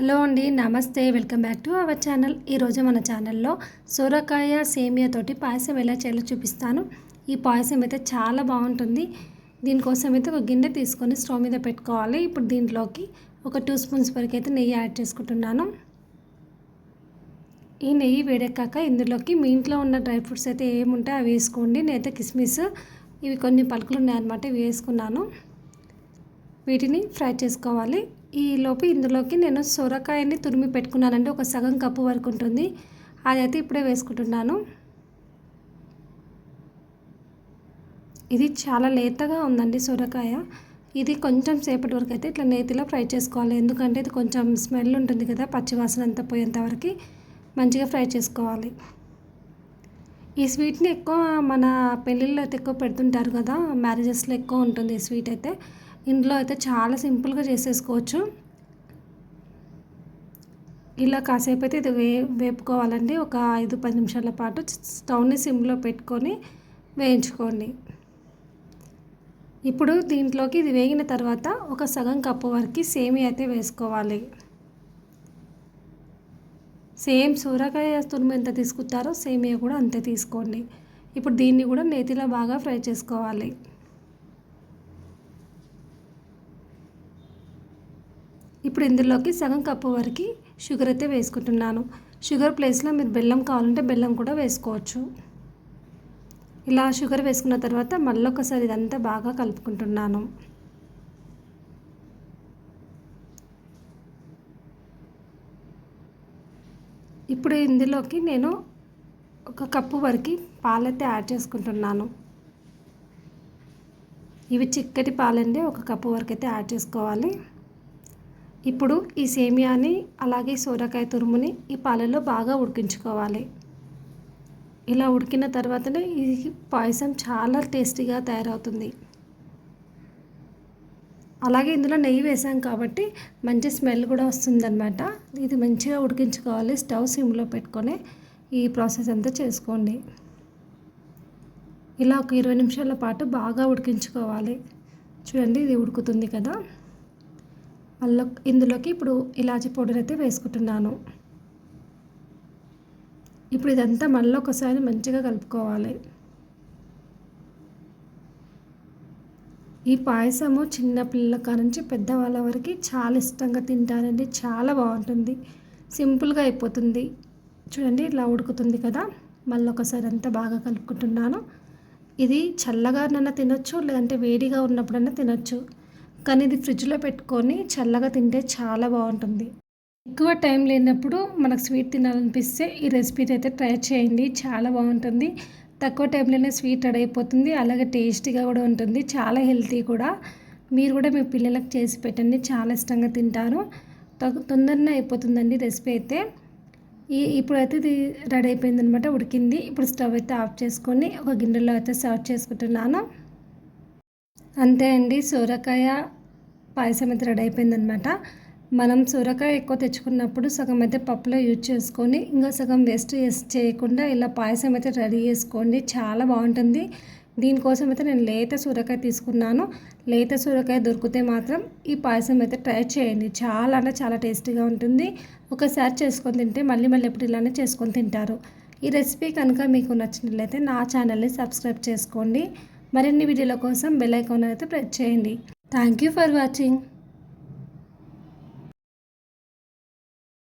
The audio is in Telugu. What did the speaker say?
హలో అండి నమస్తే. Welcome back to our channel. ఈరోజు మన ఛానల్లో సొరకాయ సేమియా తోటి పాయసం ఎలా చేయాలో చూపిస్తాను. ఈ పాయసం అయితే చాలా బాగుంటుంది. దీనికోసం అయితే ఒక గిన్నె తీసుకొని స్టవ్ మీద పెట్టుకోవాలి. ఇప్పుడు దీంట్లోకి ఒక టూ స్పూన్స్ వరకు అయితే నెయ్యి యాడ్ చేసుకుంటున్నాను. ఈ నెయ్యి వేడెక్కాక ఇందులోకి మీ ఇంట్లో ఉన్న డ్రై ఫ్రూట్స్ అయితే ఏముంటాయో అవి వేసుకోండి. నేనైతే కిస్మిస్ ఇవి కొన్ని పలుకులు ఉన్నాయన్నమాట ఇవి వేసుకున్నాను. వీటిని ఫ్రై చేసుకోవాలి. ఈ ఇందులోకి నేను సొరకాయని తురిమి పెట్టుకున్నానండి. ఒక సగం కప్పు వరకు ఉంటుంది. అదైతే ఇప్పుడే వేసుకుంటున్నాను. ఇది చాలా లేతగా ఉందండి సొరకాయ. ఇది కొంచెం సేపటి వరకు అయితే ఇట్లా నేతిలో ఫ్రై చేసుకోవాలి. ఎందుకంటే ఇది కొంచెం స్మెల్ ఉంటుంది కదా పచ్చివాసన అంతా పోయేంత వరకు మంచిగా ఫ్రై చేసుకోవాలి. ఈ స్వీట్ని ఎక్కువ మన పెళ్ళిళ్ళు అయితే ఎక్కువ పెడుతుంటారు కదా మ్యారేజెస్లో ఎక్కువ ఉంటుంది ఈ స్వీట్ అయితే. ఇంట్లో అయితే చాలా సింపుల్గా చేసేసుకోవచ్చు. ఇలా కాసేపు అయితే ఇది వే వేపుకోవాలండి. ఒక ఐదు పది నిమిషాల పాటు స్టవ్ని సిమ్లో పెట్టుకొని వేయించుకోండి. ఇప్పుడు దీంట్లోకి ఇది వేగిన తర్వాత ఒక సగం కప్పు వరకు సేమి అయితే వేసుకోవాలి. సేమ్ సూరకాయ తురుము ఎంత తీసుకుంటారో సేమియా కూడా అంతే తీసుకోండి. ఇప్పుడు దీన్ని కూడా నేతిలో బాగా ఫ్రై చేసుకోవాలి. ఇప్పుడు ఇందులోకి సగం కప్పు వరకు షుగర్ అయితే వేసుకుంటున్నాను. షుగర్ ప్లేస్లో మీరు బెల్లం కావాలంటే బెల్లం కూడా వేసుకోవచ్చు. ఇలా షుగర్ వేసుకున్న తర్వాత మళ్ళీ ఒకసారి ఇదంతా బాగా కలుపుకుంటున్నాను. ఇప్పుడు ఇందులోకి నేను ఒక కప్పు వరకు పాలైతే యాడ్ చేసుకుంటున్నాను. ఇవి చిక్కటి పాలండి ఒక కప్పు వరకు అయితే యాడ్ చేసుకోవాలి. ఇప్పుడు ఈ సేమియాని అలాగే సోరకాయ తురుముని ఈ పాలలో బాగా ఉడికించుకోవాలి. ఇలా ఉడికిన తర్వాతనే ఈ పాయసం చాలా టేస్టీగా తయారవుతుంది. అలాగే ఇందులో నెయ్యి వేసాం కాబట్టి మంచి స్మెల్ కూడా వస్తుందన్నమాట. ఇది మంచిగా ఉడికించుకోవాలి. స్టవ్ సిమ్లో పెట్టుకొని ఈ ప్రాసెస్ అంతా చేసుకోండి. ఇలా ఒక ఇరవై నిమిషాల పాటు బాగా ఉడికించుకోవాలి. చూడండి ఇది ఉడుకుతుంది కదా. అందులో ఇందులోకి ఇప్పుడు ఇలాచి పౌడర్ అయితే వేసుకుంటున్నాను. ఇప్పుడు ఇదంతా మళ్ళీ ఒకసారి మంచిగా కలుపుకోవాలి. ఈ పాయసము చిన్న పిల్లల కానుంచి పెద్దవాళ్ళ వరకు చాలా ఇష్టంగా తింటారండి. చాలా బాగుంటుంది. సింపుల్గా అయిపోతుంది. చూడండి ఇలా ఉడుకుతుంది కదా. మళ్ళీ ఒకసారి అంతా బాగా కలుపుకుంటున్నాను. ఇది చల్లగానన్నా తినొచ్చు లేదంటే వేడిగా ఉన్నప్పుడన్నా తినొచ్చు. కానీ ఇది ఫ్రిడ్జ్లో పెట్టుకొని చల్లగా తింటే చాలా బాగుంటుంది. ఎక్కువ టైం లేనప్పుడు మనకు స్వీట్ తినాలనిపిస్తే ఈ రెసిపీ అయితే ట్రై చేయండి. చాలా బాగుంటుంది. తక్కువ టైంలోనే స్వీట్ రెడీ అయిపోతుంది. అలాగే టేస్టీగా కూడా ఉంటుంది. చాలా హెల్తీ కూడా. మీరు కూడా మీ పిల్లలకు చేసి పెట్టండి. చాలా ఇష్టంగా తింటారు. తొందరనే అయిపోతుందండి రెసిపీ అయితే. ఈ ఇప్పుడైతే ఇది రెడీ అయిపోయిందనమాట ఉడికింది. ఇప్పుడు స్టవ్ అయితే ఆఫ్ చేసుకొని ఒక గిన్నెలో అయితే సర్వ్ చేసుకుంటున్నాను. అంతే అండి. సోరకాయ పాయసం అయితే రెడీ అయిపోయిందనమాట మనం సొరకాయ ఎక్కువ తెచ్చుకున్నప్పుడు సగం అయితే పప్పులో యూజ్ చేసుకొని ఇంకా సగం వేస్ట్ చేయకుండా ఇలా పాయసం అయితే రెడీ చేసుకోండి. చాలా బాగుంటుంది. దీనికోసం అయితే నేను లేత సూరకాయ తీసుకున్నాను. లేత సూరకాయ దొరికితే మాత్రం ఈ పాయసం అయితే ట్రై చేయండి. చాలా అంటే చాలా టేస్టీగా ఉంటుంది. ఒకసారి చేసుకొని తింటే మళ్ళీ మళ్ళీ ఎప్పుడు ఇలానే చేసుకొని తింటారు. ఈ రెసిపీ కనుక మీకు నచ్చినట్లయితే నా ఛానల్ని సబ్స్క్రైబ్ చేసుకోండి. మరిన్ని వీడియోల కోసం బెల్ ఐకాన్ అయితే ప్రెస్ చేయండి. Thank you for watching